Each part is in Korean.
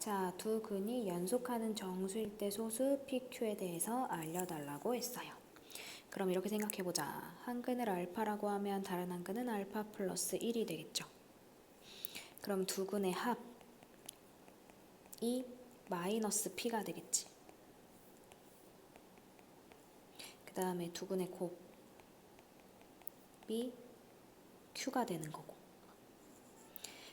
자, 두 근이 연속하는 정수일 때 소수 PQ에 대해서 알려달라고 했어요. 그럼 이렇게 생각해보자. 한 근을 알파라고 하면 다른 한 근은 알파 플러스 1이 되겠죠. 그럼 두 근의 합이 마이너스 P가 되겠지. 그 다음에 두 근의 곱이 Q가 되는 거고.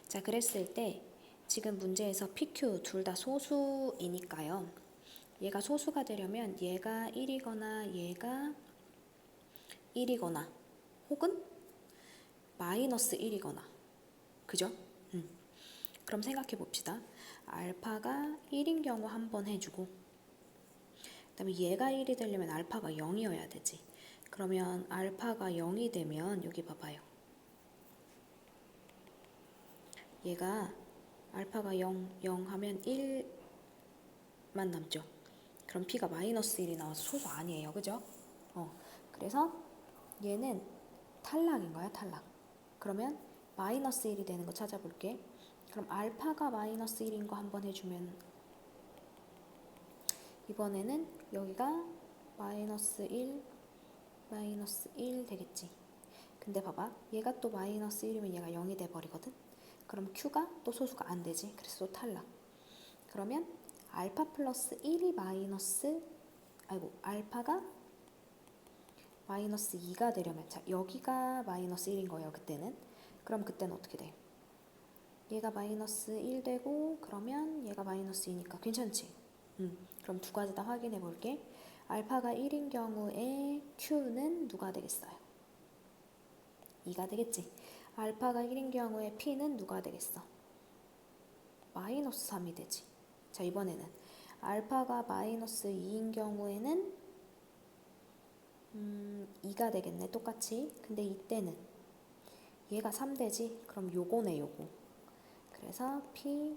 자, 그랬을 때 지금 문제에서 PQ 둘 다 소수이니까요. 얘가 소수가 되려면 얘가 1이거나 얘가 1이거나 혹은 마이너스 1이거나 그죠? 음. 그럼 생각해 봅시다. 알파가 1인 경우 한 번 해주고 그 다음에 얘가 1이 되려면 알파가 0이어야 되지. 그러면 알파가 0이 되면 여기 봐봐요. 얘가 알파가 0, 0 하면 1만 남죠. 그럼 P가 마이너스 1이 나와서 소수 아니에요. 그죠? 어. 그래서 얘는 탈락인 거야, 탈락. 그러면 마이너스 1이 되는 거 찾아볼게. 그럼 알파가 마이너스 1인 거 한번 해주면 이번에는 여기가 마이너스 1, 마이너스 1 되겠지. 근데 봐봐. 얘가 또 마이너스 1이면 얘가 0이 돼버리거든. 그럼 Q가 또 소수가 안 되지. 그래서 또 탈락. 그러면 알파 플러스 1이 마이너스 아이고 알파가 마이너스 2가 되려면 자 여기가 마이너스 1인 거예요 그때는 그럼 그때는 어떻게 돼? 얘가 마이너스 1 되고 그러면 얘가 마이너스 2니까 괜찮지? 음, 그럼 두 가지 다 확인해 볼게 알파가 1인 경우에 Q는 누가 되겠어요? 2가 되겠지 알파가 1인 경우에 P는 누가 되겠어? 마이너스 3이 되지. 자 이번에는 알파가 마이너스 2인 경우에는 음, 2가 되겠네. 똑같이. 근데 이때는 얘가 3되지? 그럼 요거네 요거. 그래서 P